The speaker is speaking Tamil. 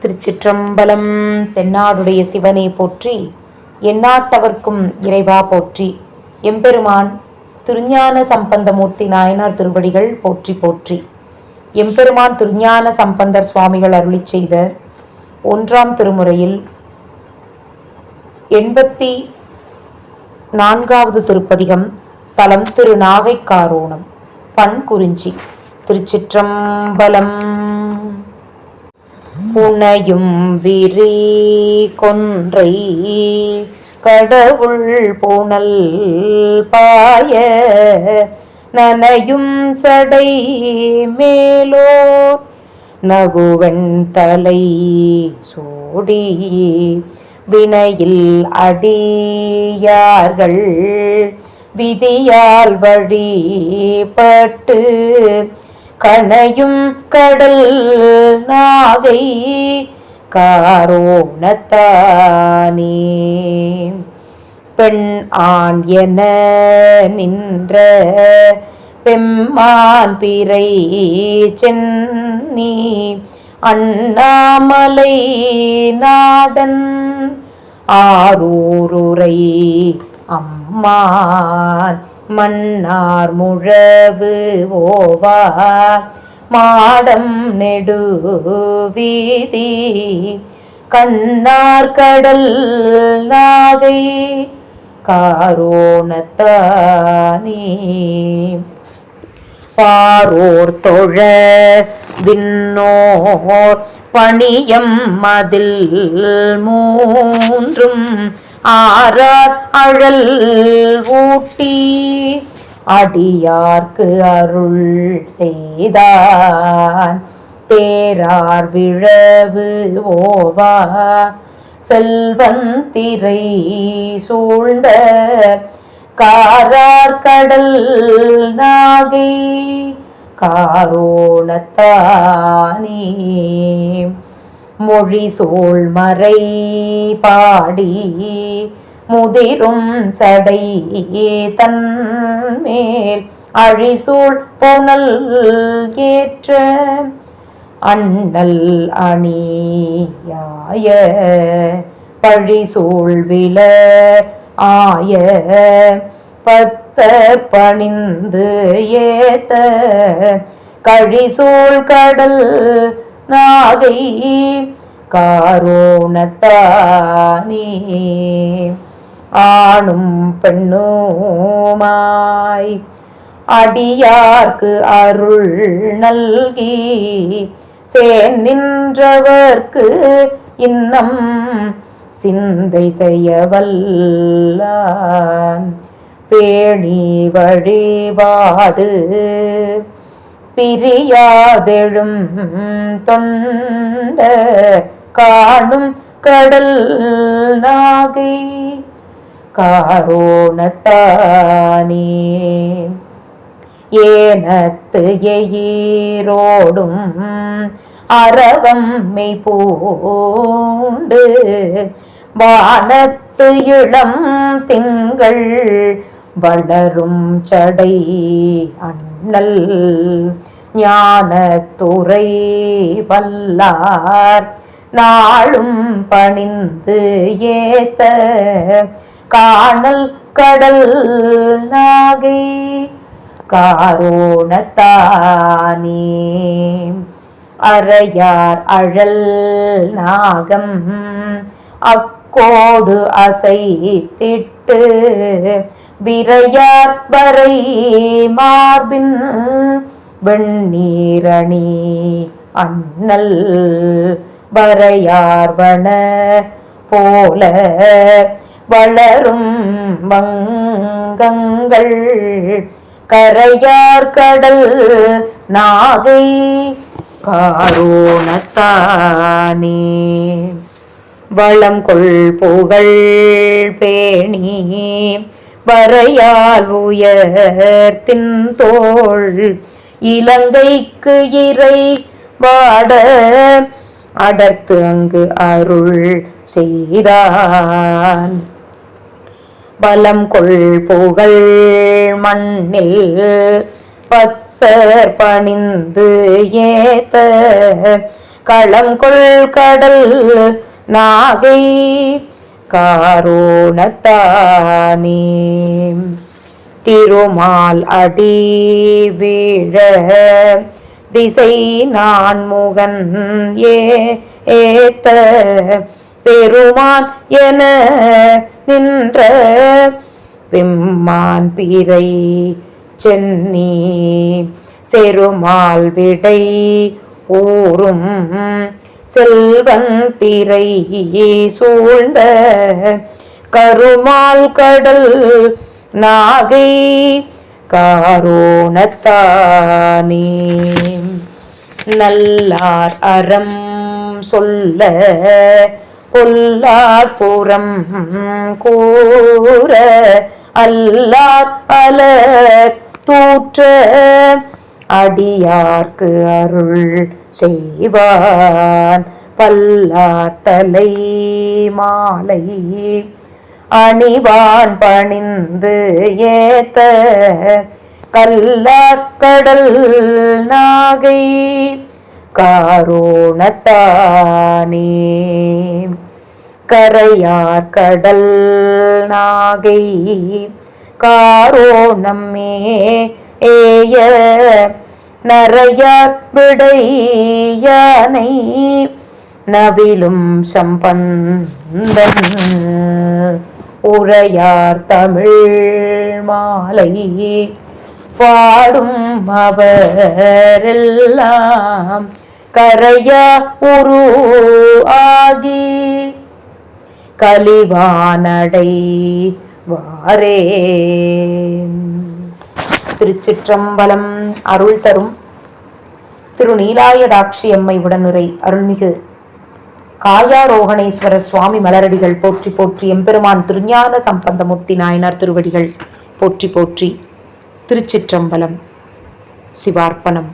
திருச்சிற்றம்பலம் தென்னாடுடைய சிவனை போற்றி எந்நாட்டவர்க்கும் இறைவா போற்றி. எம்பெருமான் திருஞான சம்பந்தமூர்த்தி நாயனார் திருவடிகள் போற்றி போற்றி. எம்பெருமான் திருஞான சம்பந்தர் சுவாமிகள் அருளிச் செய்த ஒன்றாம் திருமுறையில் எண்பத்தி நான்காவது திருப்பதிகம் தலம் திரு நாகைக்காரோணம் பண் குறிஞ்சி திருச்சிற்றம்பலம் புனையும் விரி கொன்றை. கடவுள் புனல் பாய நனையும் சடை மேலோர் நகுவன் தலை சூடி வினையில் அடியார்கள். விதியால் வழிபட்டு கணையும் கடல் நாகை காரோணத்தானே. பெண் ஆண் என நின்ற பெம்மான் பிறை சென்னி அண்ணாமலை நாடன் ஆரூருரை அம்மான் மன்னார் முழவு ஓவா மாடம் நெடு வீதி கண்ணார் கடல் நாகை காரோணத்தானே. பாரோர் தொழ விண்ணோர் பணியம் மதில் மூன்றும் ஆறார் அழல் ஊட்டி அடியார்க்கு அருள் செய்தான். தேரார் விழவு ஓவா செல்வந்திரை சூழ்ந்த காரார் கடல் நாகை காரோணத்தானே. மொழி சூழ் மறை பாடி முதிரும் சடை தன்மேல் அழிசூழ் புனல் ஏற்ற அண்ணல் அணியாய பழிசூழ் வில ஆய பத்த பணிந்து ஏத்த கழிசூழ் கடல் நாகை காரோணத்தானே. ஆணும் பெண்ணுமாய் அடியார்க்கு அருள் நல்கி சேன் நின்றவர்க்கு இன்னம் சிந்தை செய்ய வல்லான் பேணி வழிபாடு பிரியாதெழும் தொண்ட காணும் கடல் நாகை காரோணத்தானே. ஏனத்து எயிரோடும் அறவம் மெய் பூண்டு வானத்து இளம் திங்கள் வளரும் சடை அண்ணல் ஞானத்துறை வல்லார். நாளும் பணிந்து ஏத்த காணல் கடல் நாகை காரோணத்தானே. அறையார் அழல் நாகம் அக்கோடு அசைத்திட்டு விரையார் வரை மார்பின் வெண்ணீரணி அண்ணல் வரையார்வன போல வளரும் வங்கங்கள் கரையார் கடல் நாகை காரோணத்தானே. வளம் கொள் புகழ் பேணி பறையால் உயர்த்தின் தோள். இலங்கைக்கு இறை வாட அடர்த்து அங்கு அருள் செய்தான். பலம் கொள் புகழ் மண்ணில் பத்தர் பணிந்து ஏத்த. களம் கொள் கடல் நாகை காரோணத்தானே. திருமால் அடி வீழ திசை நான்முகன் ஏ ஏத்த பெருமான் என நின்ற பெம்மான் பிறை சென்னி. செருமால் விடை ஊரும் செல்வன் திரை சூழ்ந்த கருமால் கடல் நாகை காரோணத்தானே. நல்லார் அறம் சொல்ல பொல்லார் புறம் கூற அல்லார் அலர் தூற்ற அடியார்க்கு அருள் செய்வான். பல்லார் தலை மாலை அணிவான் பணிந்து ஏத்த கல்லாக்கடல் நாகை காரோணத்தானே. கரையார் கடல் நாகை காரோணமே ஏய நரையார் விடையானை நவிலும் சம்பந்தன் உரையார் தமிழ் மாலை பாடும் அவரெல்லாம் கரையா உரு ஆகி கலிவானடை வாரே. திருச்சிற்றம்பலம் அருள் தரும் திரு நீலாயதாட்சி அம்மை உடனுரை அருள்மிகு. காயாரோகணேஸ்வர சுவாமி மலரடிகள் போற்றி போற்றி எம்பெருமான் திருஞான சம்பந்தமூர்த்தி நாயனார் திருவடிகள் போற்றி போற்றி திருச்சிற்றம்பலம். சிவார்ப்பணம்.